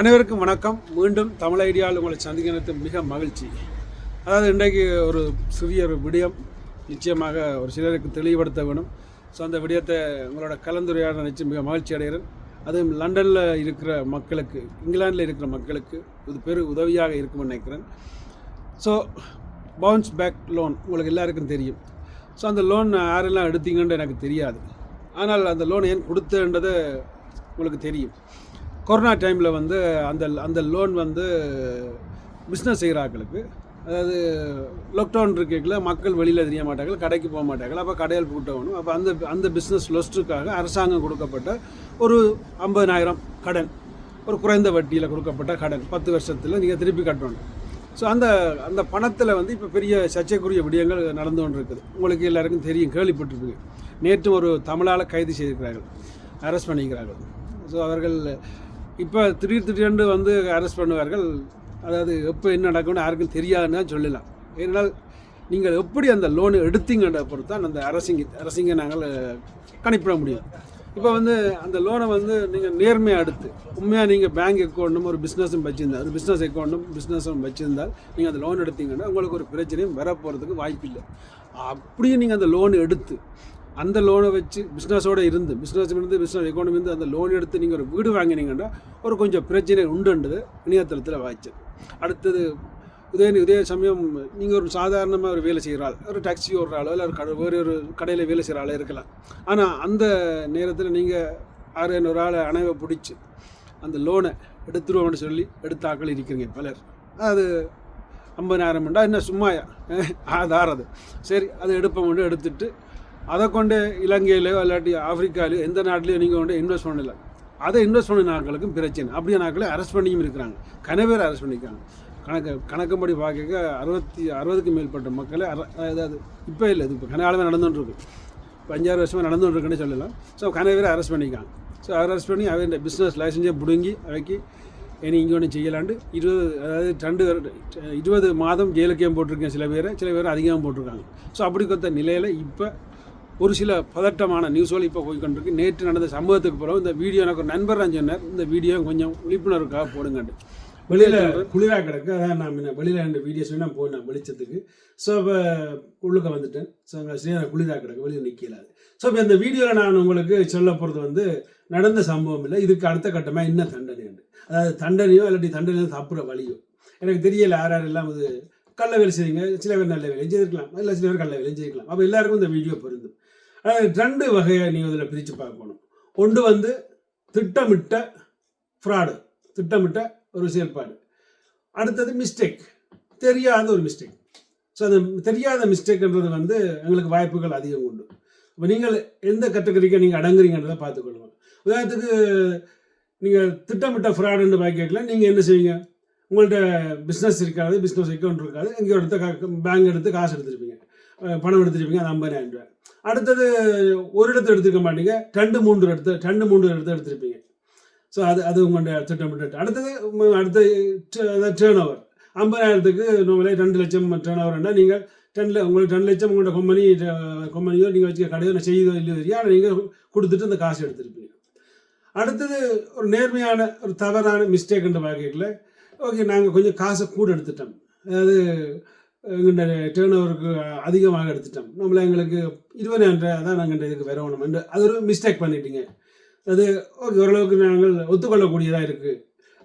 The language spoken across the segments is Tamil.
அனைவருக்கும் வணக்கம். மீண்டும் தமிழ் ஐடியாவில் உங்களை சந்திக்கிறது மிக மகிழ்ச்சி. அதாவது இன்றைக்கு ஒரு சிறிய ஒரு விடயம் நிச்சயமாக ஒரு சிலருக்கு தெளிவுபடுத்த வேணும். ஸோ அந்த விடயத்தை உங்களோட கலந்துரையாட நினச்சி மிக மகிழ்ச்சி அடைகிறேன். அதுவும் லண்டனில் இருக்கிற மக்களுக்கு இங்கிலாந்தில் இருக்கிற மக்களுக்கு இது பெரு உதவியாக இருக்கும்னு நினைக்கிறேன். ஸோ பவுன்ஸ் பேக் லோன் உங்களுக்கு எல்லாருக்கும் தெரியும். ஸோ அந்த லோன் யாரெல்லாம் எடுத்தீங்கன்னு எனக்கு தெரியாது. ஆனால் அந்த லோன் ஏன் கொடுத்தன்றதை உங்களுக்கு தெரியும். கொரோனா டைமில் வந்து அந்த அந்த லோன் வந்து பிஸ்னஸ் செய்கிறாக்களுக்கு அதாவது லாக்டவுன் இருக்கல மக்கள் வெளியில் தெரிய மாட்டாங்க கடைக்கு போக மாட்டாங்க அப்போ கடையில் கூட்டணும் அப்போ அந்த அந்த பிஸ்னஸ் லொஸ்ட்டுக்காக அரசாங்கம் கொடுக்கப்பட்ட ஒரு ஐம்பதனாயிரம் கடன் ஒரு குறைந்த வட்டியில் கொடுக்கப்பட்ட கடன் பத்து வருஷத்தில் நீங்கள் திருப்பி கட்டணும். ஸோ அந்த அந்த பணத்தில் வந்து இப்போ பெரிய சர்ச்சைக்குரிய விடயங்கள் நடந்து கொண்டு இருக்குது உங்களுக்கு எல்லாருக்கும் தெரியும் கேள்விப்பட்டிருக்கு நேற்று ஒரு தமிழால் கைது செய்திருக்கிறார்கள் அரெஸ்ட் பண்ணிக்கிறார்கள். ஸோ அவர்கள் இப்போ திடீர் திடீரென்று வந்து அரெஸ்ட் பண்ணுவார்கள். அதாவது எப்போ என்ன நடக்கும்னு யாருக்கும் தெரியாதுன்னு தான் சொல்லலாம். ஏனால் நீங்கள் எப்படி அந்த லோனை எடுத்தீங்கன்ற பொறுத்து தான் அந்த அரசிங்க அரசிங்க நாங்கள் கணிப்பிட முடியும். இப்போ வந்து அந்த லோனை வந்து நீங்கள் நேர்மையாக எடுத்து உண்மையாக நீங்கள் பேங்க் அக்கௌண்ட்டும் ஒரு பிஸ்னஸும் வச்சுருந்தா ஒரு பிஸ்னஸ் அக்கௌண்ட்டும் பிஸ்னஸும் வச்சுருந்தால் நீங்கள் அந்த லோன் எடுத்தீங்கன்னா உங்களுக்கு ஒரு பிரச்சனையும் வரப்போகிறதுக்கு வாய்ப்பில்லை. அப்படியே நீங்கள் அந்த லோன் எடுத்து அந்த லோனை வச்சு பிஸ்னஸோடு இருந்து பிஸ்னஸ் இருந்து பிஸ்னஸ் எக்கௌண்ட் இருந்து அந்த லோன் எடுத்து நீங்கள் ஒரு வீடு வாங்கினீங்கன்னா ஒரு கொஞ்சம் பிரச்சனை உண்டுன்றது இணையதளத்தில் வாய்ச்சது அடுத்தது இதே இதே சமயம் நீங்கள் ஒரு சாதாரணமாக ஒரு வேலை செய்கிற ஆள் ஒரு டாக்ஸி ஓடுற ஆளோ இல்லை ஒரு கடை வேறு ஒரு கடையில் வேலை செய்கிற ஆளோ இருக்கலாம். ஆனால் அந்த நேரத்தில் நீங்கள் ஆறு ஒரு ஆளை அணைவை பிடிச்சி அந்த லோனை எடுத்துருவோம்னு சொல்லி எடுத்தாக்கள் இருக்கிறீங்க பலர். அது ஐம்பதாயிரம் என்ன சும்மாயா? ஆதாரது சரி அதை எடுப்ப எடுத்துட்டு அதை கொண்டு இலங்கையிலையோ இல்லாட்டி ஆப்பிரிக்காலையோ எந்த நாட்டிலையோ நீங்கள் கொண்டு இன்வெஸ்ட் பண்ணல. அதை இன்வெஸ்ட் பண்ண நாட்களுக்கும் பிரச்சனை. அப்படியே நாட்களை அரெஸ்ட் பண்ணியும் இருக்கிறாங்க. கன பேர் அரெஸ்ட் பண்ணியிருக்காங்க கணக்கு கணக்குப்படி பார்க்க அறுபத்தி அறுபதுக்கு மேற்பட்ட மக்களை அர அதாவது இப்போ இல்லை இது இப்போ கனகாலமே நடந்துகிட்ருக்கு இப்போ அஞ்சாறு வருஷமாக நடந்துகிட்ருக்குன்னு சொல்லலாம். ஸோ கன பேர் அரெஸ்ட் பண்ணிக்காங்க ஸோ அரெஸ்ட் பண்ணி அவன் பிஸ்னஸ் லைசன்ஸை பிடுங்கி அவைக்கு இனி இங்கே ஒன்று செய்யலாண்டு இருபது அதாவது ரெண்டு இருபது மாதம் ஜெயிலுக்கே போட்டிருக்கேன் சில பேர். சில பேர் அதிகமாக போட்டிருக்காங்க. ஸோ அப்படி கொத்த நிலையில் இப்போ ஒரு சில பதட்டமான நியூஸ்கள் இப்போ போய்கொண்டிருக்கு நேற்று நடந்த சம்பவத்துக்கு பிறகு இந்த வீடியோ எனக்கு ஒரு நண்பர் தான் சொன்னார். இந்த வீடியோ கொஞ்சம் விழிப்புணர்வுக்காக போடுங்கண்டு வெளியில் குளிராக கிடக்கு. அதான் நான் முன்ன வெளியில் ரெண்டு வீடியோஸ் நான் போனேன் வெளிச்சத்துக்கு. ஸோ இப்போ உள்ளுக்க வந்துட்டேன். ஸோ அங்கே குளிராக கிடக்கு. வெளியில் நிற்கலாது ஸோ இப்போ இந்த வீடியோவில் நான் உங்களுக்கு சொல்ல போகிறது வந்து நடந்த சம்பவம் இல்லை. இதுக்கு அடுத்த கட்டமாக என்ன தண்டனை அதாவது தண்டனையோ இல்லாட்டி தண்டனையோ தப்புற வழியோ. எனக்கு தெரியல யார் யாரெல்லாம் அது கள்ள வேலை செய்யுங்க சில பேர் நல்ல வேலை செய்திருக்கலாம். இல்லை சில பேர் கள்ள வேலை செய்திருக்கலாம். அப்போ எல்லாருக்கும் இந்த வீடியோ பொருந்தும். ரெண்டு வகையை நீங்கள் இதில் பிரித்து பார்க்கணும். ஒன்று வந்து திட்டமிட்ட ஃப்ராடு திட்டமிட்ட ஒரு செயல்பாடு. அடுத்தது மிஸ்டேக் தெரியாத ஒரு மிஸ்டேக் ஸோ அந்த தெரியாத மிஸ்டேக்ன்றது வந்து எங்களுக்கு வாய்ப்புகள் அதிகம் உண்டு. இப்போ நீங்கள் எந்த கேட்டகரிக்கு நீங்கள் அடங்குறீங்கன்றதை பார்த்துக்கொள்ளுங்க. உதாரணத்துக்கு நீங்கள் திட்டமிட்ட ஃப்ராடுன்னு பார்க்கல நீங்கள் என்ன செய்வீங்க? உங்கள்கிட்ட பிஸ்னஸ் இருக்காது பிஸ்னஸ் அக்கௌண்ட் இருக்காது எங்கேயோ எடுத்து கா பேங்க் எடுத்து காசு எடுத்துருப்பீங்க. பணம் எடுத்துருப்பீங்க அது ஐம்பதாயிரம் ரூபாய். அடுத்தது ஒரு இடத்த எடுத்துக்க மாட்டீங்க ரெண்டு மூன்று இடத்த ரெண்டு மூன்று இடத்த எடுத்திருப்பீங்க. ஸோ அது அது உங்களுடைய திட்டமிட்டு அடுத்தது அடுத்த டேர்ன் ஓவர் ஐம்பதாயிரத்துக்கு நம்மளே ரெண்டு லட்சம் டேர்ன் ஓவர்னா நீங்கள் டென்ல உங்களுக்கு ரெண்டு லட்சம் உங்களோட கம்பெனி கம்பெனியோ நீங்கள் வச்சுக்க கடையோ செய்தோ இல்லையோ தெரியும் ஆனால் நீங்கள் கொடுத்துட்டு அந்த காசு எடுத்துருப்பீங்க. அடுத்தது ஒரு நேர்மையான ஒரு தவறான மிஸ்டேக்ன்ற வகையில் ஓகே நாங்கள் கொஞ்சம் காசை கூட எடுத்துட்டோம். அதாவது எங்கள்கிட்ட டேர்ன் ஓவருக்கு அதிகமாக எடுத்துட்டோம். நம்மளை எங்களுக்கு இருபதாயிரம் ரூபாய் தான் நாங்கள் இதுக்கு வரணும் என்று அது ஒரு மிஸ்டேக் பண்ணிட்டீங்க. அது ஓகே ஓரளவுக்கு நாங்கள் ஒத்துக்கொள்ளக்கூடியதாக இருக்குது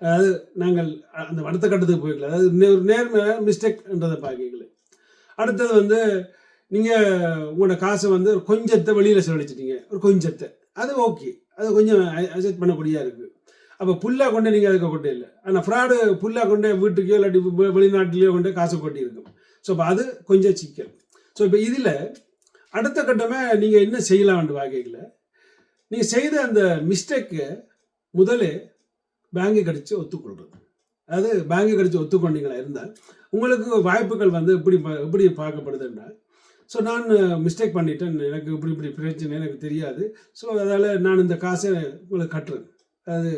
அதாவது நாங்கள் அந்த அடுத்த கட்டத்துக்கு போய்க்கல. அதாவது ஒரு நேர்மையான மிஸ்டேக்ன்றதை பார்க்கல அடுத்தது வந்து நீங்கள் உங்களோட காசை வந்து ஒரு கொஞ்சத்தை வெளியில் செலவழிச்சிட்டீங்க. ஒரு கொஞ்சத்தை. அது ஓகே. அது கொஞ்சம் அட்ஜஸ்ட் பண்ணக்கூடியதாக இருக்குது அப்போ புல்லாக கொண்டு நீங்கள் அதுக்கு கொட்டே இல்லை. ஆனால் ஃப்ராடு புல்லாக கொண்டு வீட்டுக்கோ இல்லாட்டி வெளிநாட்டிலேயோ கொண்டு காசு கொட்டி இருக்கும் ஸோ இப்போ அது கொஞ்சம் சிக்கல். ஸோ இப்போ இதில் அடுத்த கட்டமே நீங்கள் என்ன செய்யலாம்ன்ற வகையில் நீங்கள் செய்த அந்த மிஸ்டேக்கை முதலே பேங்கு கடித்து ஒத்துக்கொள்கிறது அதாவது பேங்கு கடித்து ஒத்துக்கொண்டீங்களா இருந்தால் உங்களுக்கு வாய்ப்புகள் வந்து எப்படி எப்படி பார்க்கப்படுதுன்னா ஸோ நான் மிஸ்டேக் பண்ணிட்டேன் எனக்கு இப்படி இப்படி பிரச்சனை எனக்கு தெரியாது. ஸோ அதால் நான் இந்த காசை உங்களுக்கு கட்டுறேன். அது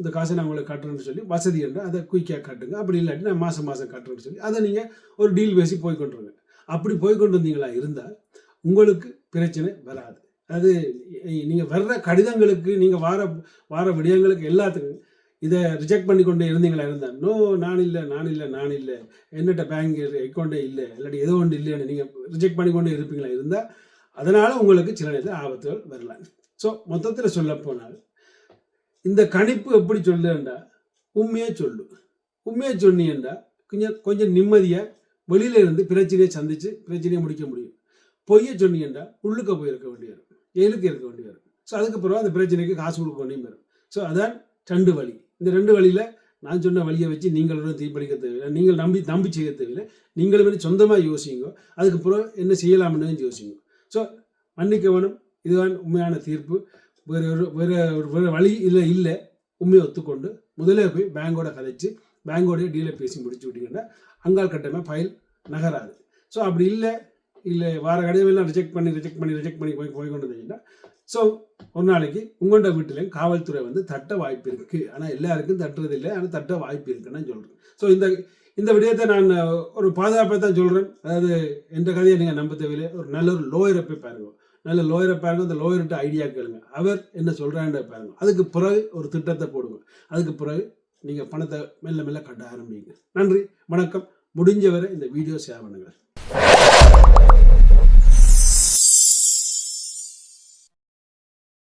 இந்த காசை நான் உங்களுக்கு கட்டுறேன்னு சொல்லி வசதி என்றால் அதை குயிக்காக கட்டுங்க. அப்படி இல்லாட்டி நான் மாதம் மாதம் கட்டுறேன்னு சொல்லி அதை நீங்கள் ஒரு டீல் பேசி போய் கொண்டுருங்க அப்படி போய் கொண்டு வந்தீங்களா இருந்தால் உங்களுக்கு பிரச்சனை வராது. அது நீங்கள் வர்ற கடிதங்களுக்கு நீங்கள் வார வார விடயங்களுக்கு எல்லாத்துக்கும் இதை ரிஜெக்ட் பண்ணி கொண்டு இருந்தீங்களா இருந்தால் நோ நான் இல்லை நான் இல்லை நான் இல்லை. என்னட்ட பேங்க் அக்கௌண்ட்டே இல்லை. இல்லாட்டி ஏதோ ஒன்று இல்லைன்னு நீங்கள் ரிஜெக்ட் பண்ணி கொண்டு இருப்பீங்களா இருந்தால் அதனால் உங்களுக்கு சில நேரத்தில் ஆபத்துகள் வரலாம். ஸோ மொத்தத்தில் சொல்ல போனால் இந்த கணிப்பு எப்படி சொல்லுண்டா உண்மையை சொல்லு. உண்மையாக சொன்னீண்டா கொஞ்சம் கொஞ்சம் நிம்மதியாக வெளியில இருந்து பிரச்சனையை சந்திச்சு பிரச்சனையை முடிக்க முடியும். பொய்யை சொன்னீங்கன்னா உள்ளுக்க போயிருக்க வேண்டிய வரும் ஜெயிலுக்கு இருக்க வேண்டிய வரும் ஸோ அதுக்கப்புறம் அந்த பிரச்சனைக்கு காசு கொடுக்க வேண்டியும் வரும். ஸோ அதான் ரெண்டு வழி. இந்த ரெண்டு வழியில் நான் சொன்ன வழியை வச்சு நீங்களும் தீர்ப்பளிக்க தேவையில்லை. நீங்கள் நம்பி நம்பி செய்ய தேவையில்லை. நீங்களும் வந்து சொந்தமாக யோசிங்க. அதுக்கப்புறம் என்ன செய்யலாம்னு யோசிங்க. ஸோ மன்னிக்க வேணும். இதுதான் உண்மையான தீர்ப்பு. வேறு ஒரு வேறு ஒரு வேறு வழி இல்லை இல்லை. உண்மையை ஒத்துக்கொண்டு முதலே போய் பேங்கோட கதைச்சு பேங்கோடைய டீலை பேசி முடிச்சு விட்டீங்கன்னா அங்கால் கட்டமாக ஃபைல் நகராது. ஸோ அப்படி இல்லை இல்லை வார கடையெல்லாம் ரிஜெக்ட் பண்ணி ரிஜெக்ட் பண்ணி ரிஜெக்ட் பண்ணி போய் போய் கொண்டு வந்தீங்கன்னா ஸோ ஒரு நாளைக்கு உங்கள்கிட்ட வீட்டிலையும் காவல்துறை வந்து தட்ட வாய்ப்பு இருக்குது ஆனால் எல்லாருக்கும் தட்டுறது இல்லை ஆனால் தட்ட வாய்ப்பு இருக்குன்னு சொல்கிறேன் ஸோ இந்த இந்த விடயத்தை நான் ஒரு பாதுகாப்பை தான் சொல்கிறேன் அதாவது எந்த கதையை நீங்கள் நம்ப தேவையில்லை. ஒரு நல்ல ஒரு லோயரை போய் பாருங்கள் நல்ல லோயரை பாருங்க அந்த லோயர்கிட்ட ஐடியா கேளுங்க. அவர் என்ன சொல்கிறான்ற பாருங்க. அதுக்கு பிறகு ஒரு திட்டத்தை போடுங்க. அதுக்கு பிறகு நீங்கள் பணத்தை மெல்ல மெல்ல கட்ட ஆரம்பிங்க. நன்றி வணக்கம். முடிஞ்சவரை இந்த வீடியோ ஷேர் பண்ணுங்கள்.